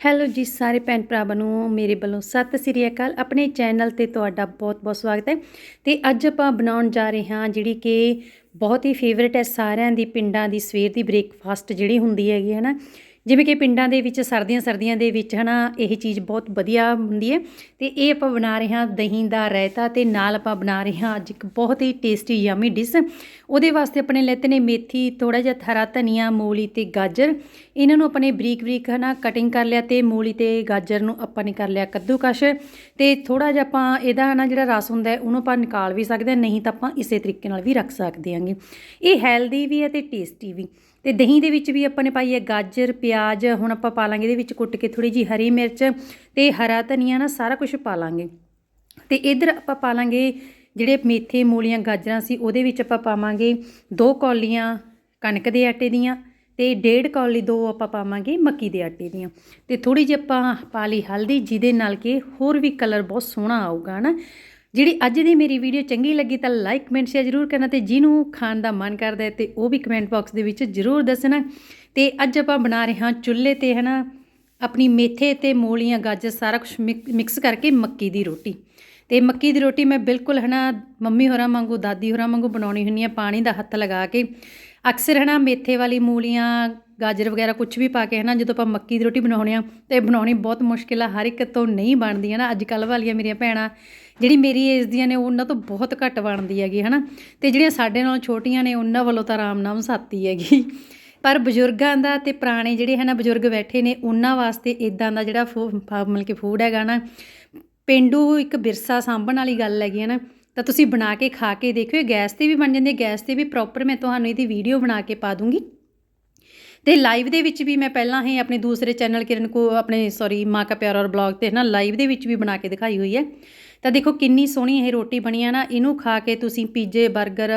Hello ਜੀ ਸਾਰੇ ਭੈਣ ਭਰਾਵਾਂ ਨੂੰ, ਮੇਰੇ ਵੱਲੋਂ ਸਤਿ ਸ੍ਰੀ ਅਕਾਲ। ਆਪਣੇ ਚੈਨਲ ਤੇ ਤੁਹਾਡਾ ਬਹੁਤ-ਬਹੁਤ ਸਵਾਗਤ ਹੈ। ਤੇ ਅੱਜ ਆਪਾਂ ਬਣਾਉਣ ਜਾ ਰਹੇ ਹਾਂ ਜਿਹੜੀ ਕਿ ਬਹੁਤ ਹੀ ਫੇਵਰੇਟ ਹੈ ਸਾਰਿਆਂ ਦੀ, ਪਿੰਡਾਂ ਦੀ ਸਵੇਰ ਦੀ ਬ੍ਰੇਕਫਾਸਟ ਜਿਹੜੀ ਹੁੰਦੀ ਹੈਗੀ ਹੈ ਨਾ। ਜਿਵੇਂ ਕਿ ਪਿੰਡਾਂ ਦੇ ਵਿੱਚ, ਸਰਦੀਆਂ ਸਰਦੀਆਂ ਦੇ ਵਿੱਚ ਹਨਾ, ਇਹ ਚੀਜ਼ ਬਹੁਤ ਵਧੀਆ ਹੁੰਦੀ ਹੈ। ਤੇ ਇਹ ਆਪਾਂ ਬਣਾ ਰਹੇ ਹਾਂ ਦਹੀਂ ਦਾ ਰਾਇਤਾ ਤੇ ਨਾਲ ਆਪਾਂ ਬਣਾ ਰਹੇ ਹਾਂ ਅੱਜ ਇੱਕ ਬਹੁਤ ਹੀ ਟੇਸਟੀ ਯਮੀ ਡਿਸ਼ ਉਹਦੇ ਵਾਸਤੇ ਆਪਣੇ ਲੈਤੇ ਨੇ ਮੇਥੀ ਥੋੜਾ ਜਿਹਾ ਹਰਾ ਧਨੀਆ, ਮੂਲੀ ਤੇ ਗਾਜਰ। ਇਹਨਾਂ ਨੂੰ ਆਪਣੇ ਬਰੀਕ ਬਰੀਕ ਹਨਾ ਕਟਿੰਗ ਕਰ ਲਿਆ ਤੇ ਮੂਲੀ ਤੇ ਗਾਜਰ ਨੂੰ ਆਪਾਂ ਨੇ ਕਰ ਲਿਆ ਕੱਦੂਕਸ਼। ਤੇ ਥੋੜਾ ਜਿਹਾ ਆਪਾਂ ਇਹਦਾ ਨਾ ਜਿਹੜਾ ਰਸ ਹੁੰਦਾ ਉਹਨੂੰ ਆਪਾਂ ਨਿਕਾਲ ਵੀ ਸਕਦੇ ਹਾਂ, ਨਹੀਂ ਤਾਂ ਆਪਾਂ ਇਸੇ ਤਰੀਕੇ ਨਾਲ ਵੀ ਰੱਖ ਸਕਦੇ ਹਾਂਗੇ। ਇਹ ਹੈਲਦੀ ਵੀ ਹੈ ਤੇ ਟੇਸਟੀ ਵੀ। ਤੇ ਦਹੀਂ ਦੇ ਵਿੱਚ ਵੀ ਆਪਾਂ ਨੇ ਪਾਈ ਹੈ ਗਾਜਰ, ਪਿਆਜ਼, ਹੁਣ ਆਪਾਂ ਪਾ ਲਾਂਗੇ ਇਹਦੇ ਵਿੱਚ ਕੁੱਟ ਕੇ ਥੋੜੀ ਜੀ ਹਰੀ ਮਿਰਚ ਤੇ ਹਰਾ ਧਨੀਆ ਨਾ ਸਾਰਾ ਕੁਝ ਪਾ ਲਾਂਗੇ। ਤੇ ਇਧਰ ਆਪਾਂ ਪਾ ਲਾਂਗੇ ਜਿਹੜੇ ਮੇਥੇ ਮੂਲੀਆਂ ਗਾਜਰਾਂ ਸੀ ਉਹਦੇ ਵਿੱਚ ਆਪਾਂ ਪਾਵਾਂਗੇ ਦੋ ਕੌਲੀਆਂ ਕਣਕ ਦੇ ਆਟੇ ਦੀਆਂ ਤੇ ਡੇਢ ਕੌਲੀ ਦੋ ਆਪਾਂ ਪਾਵਾਂਗੇ ਮੱਕੀ ਦੇ ਆਟੇ ਦੀਆਂ। ਤੇ ਥੋੜੀ ਜਿਹੀ ਆਪਾਂ ਪਾ ਲਈ ਹਲਦੀ ਜਿਹਦੇ ਨਾਲ ਕਿ ਹੋਰ ਵੀ ਕਲਰ ਬਹੁਤ ਸੋਹਣਾ ਆਊਗਾ ਨਾ ਜਿਹੜੀ ਅੱਜ ਦੀ ਮੇਰੀ ਵੀਡੀਓ ਚੰਗੀ ਲੱਗੀ ਤਾਂ ਲਾਈਕ ਕਮੈਂਟ ਸ਼ੇਅਰ ਜ਼ਰੂਰ ਕਰਨਾ ਤੇ ਜਿਹਨੂੰ ਖਾਣ ਦਾ ਮਨ ਕਰਦਾ ਹੈ ਤੇ ਉਹ ਵੀ ਕਮੈਂਟ ਬਾਕਸ ਦੇ ਵਿੱਚ ਜ਼ਰੂਰ ਦੱਸਣਾ। ਤੇ ਅੱਜ ਆਪਾਂ ਬਣਾ ਰਹੇ ਹਾਂ ਚੁੱਲ੍ਹੇ ਤੇ ਹਨਾ, ਆਪਣੀ ਮੇਥੇ ਤੇ ਮੂਲੀਆਂ, ਗਾਜਰ, ਸਾਰਾ ਕੁਝ ਮਿਕਸ ਕਰਕੇ ਮੱਕੀ ਦੀ ਰੋਟੀ। ਤੇ ਮੱਕੀ ਦੀ ਰੋਟੀ ਮੈਂ ਬਿਲਕੁਲ ਹਨਾ, ਮੰਮੀ ਹੋਰਾਂ ਵਾਂਗੂ, ਦਾਦੀ ਹੋਰਾਂ ਵਾਂਗੂ ਬਣਾਉਣੀ ਹੁੰਨੀ ਆ ਪਾਣੀ ਦਾ ਹੱਥ ਲਗਾ ਕੇ। ਅਕਸਰ ਹਨਾ ਮੇਥੇ ਵਾਲੀ ਮੂਲੀਆਂ, ਗਾਜਰ ਵਗੈਰਾ ਕੁਝ ਵੀ ਪਾ ਕੇ ਹਨਾ ਜਦੋਂ ਆਪਾਂ ਮੱਕੀ ਦੀ ਰੋਟੀ ਬਣਾਉਣੇ ਆ ਤੇ ਬਣਾਉਣੀ ਬਹੁਤ ਮੁਸ਼ਕਿਲ ਆ, ਹਰ ਇੱਕ ਤੋਂ ਨਹੀਂ ਬਣਦੀ ਹਨਾ ਅੱਜ ਕੱਲ੍ਹ ਵਾਲੀਆਂ ਮੇਰੀਆਂ ਭੈਣਾਂ, ਜਿਹੜੀ ਮੇਰੀ ਏਜ ਦੀਆਂ ਨੇ ਉਹਨਾਂ ਤੋਂ ਬਹੁਤ ਘੱਟ ਬਣਦੀ ਹੈਗੀ ਹਨਾ ਤੇ ਜਿਹੜੀਆਂ ਸਾਡੇ ਨਾਲ ਛੋਟੀਆਂ ਨੇ ਉਹਨਾਂ ਵੱਲੋਂ ਤਾਂ ਆਰਾਮ ਨਾਲ ਸਾਤੀ ਹੈਗੀ। ਪਰ ਬਜ਼ੁਰਗਾਂ ਦਾ ਤੇ ਪੁਰਾਣੇ ਜਿਹੜੇ ਹਨਾ ਬਜ਼ੁਰਗ ਬੈਠੇ ਨੇ ਉਹਨਾਂ ਵਾਸਤੇ ਇਦਾਂ ਦਾ ਜਿਹੜਾ ਮਤਲਬ ਕਿ ਫੂਡ ਹੈਗਾ ਨਾ, ਪਿੰਡੂ ਇੱਕ ਵਿਰਸਾ ਸਾਂਭਣ ਵਾਲੀ ਗੱਲ ਹੈਗੀ ਹੈ ਨਾ। ਤਾਂ ਤੁਸੀਂ ਬਣਾ ਕੇ ਖਾ ਕੇ ਦੇਖਿਓ ਗੈਸ ਤੇ ਵੀ ਬਣ ਜਾਂਦੇ ਗੈਸ ਤੇ ਵੀ ਪ੍ਰੋਪਰ ਮੈਂ ਤੁਹਾਨੂੰ ਇਹਦੀ ਵੀਡੀਓ ਬਣਾ ਕੇ ਪਾ ਦੂੰਗੀ। ਤੇ ਲਾਈਵ ਦੇ ਵਿੱਚ ਵੀ ਮੈਂ ਪਹਿਲਾਂ ਹੀ ਆਪਣੇ ਦੂਸਰੇ ਚੈਨਲ ਕਿਰਨ ਕੋ ਆਪਣੇ ਸੌਰੀ ਮਾਂ ਕਾ ਪਿਆਰ ਔਰ ਬਲੌਗ ਤੇ ਨਾ ਲਾਈਵ ਦੇ ਵਿੱਚ ਵੀ ਬਣਾ ਕੇ ਦਿਖਾਈ ਹੋਈ ਹੈ। ਤਾਂ ਦੇਖੋ ਕਿੰਨੀ ਸੋਹਣੀ ਇਹ ਰੋਟੀ ਬਣੀ ਆ ਨਾ, ਇਹਨੂੰ ਖਾ ਕੇ ਤੁਸੀਂ ਪੀਜੇ 버ਗਰ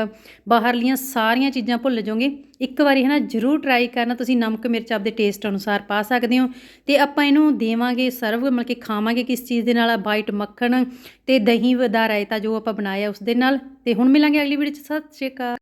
ਬਾਹਰਲੀਆਂ ਸਾਰੀਆਂ ਚੀਜ਼ਾਂ ਭੁੱਲ ਜਾਓਗੇ। ਇੱਕ ਵਾਰੀ ਹੈ ਨਾ ਜ਼ਰੂਰ ਟਰਾਈ ਕਰਨਾ, ਤੁਸੀਂ ਨਮਕ ਮਿਰਚ ਆਪਦੇ ਟੇਸਟ ਅਨੁਸਾਰ ਪਾ ਸਕਦੇ ਹੋ। ਤੇ ਆਪਾਂ ਇਹਨੂੰ ਦੇਵਾਂਗੇ ਸਰਵ ਮਤਲਬ ਕਿ ਖਾਵਾਂਗੇ ਕਿਸ ਚੀਜ਼ ਦੇ ਨਾਲ ਵਾਈਟ ਮੱਖਣ ਤੇ ਦਹੀਂ ਦਾ ਰਾਇਤਾ ਜੋ ਆਪਾਂ ਬਣਾਇਆ ਉਸ ਦੇ ਨਾਲ। ਤੇ ਹੁਣ ਮਿਲਾਂਗੇ ਅਗਲੀ ਵੀਡੀਓ 'ਚ, ਸਤਿ ਸ਼੍ਰੀ ਅਕਾਲ।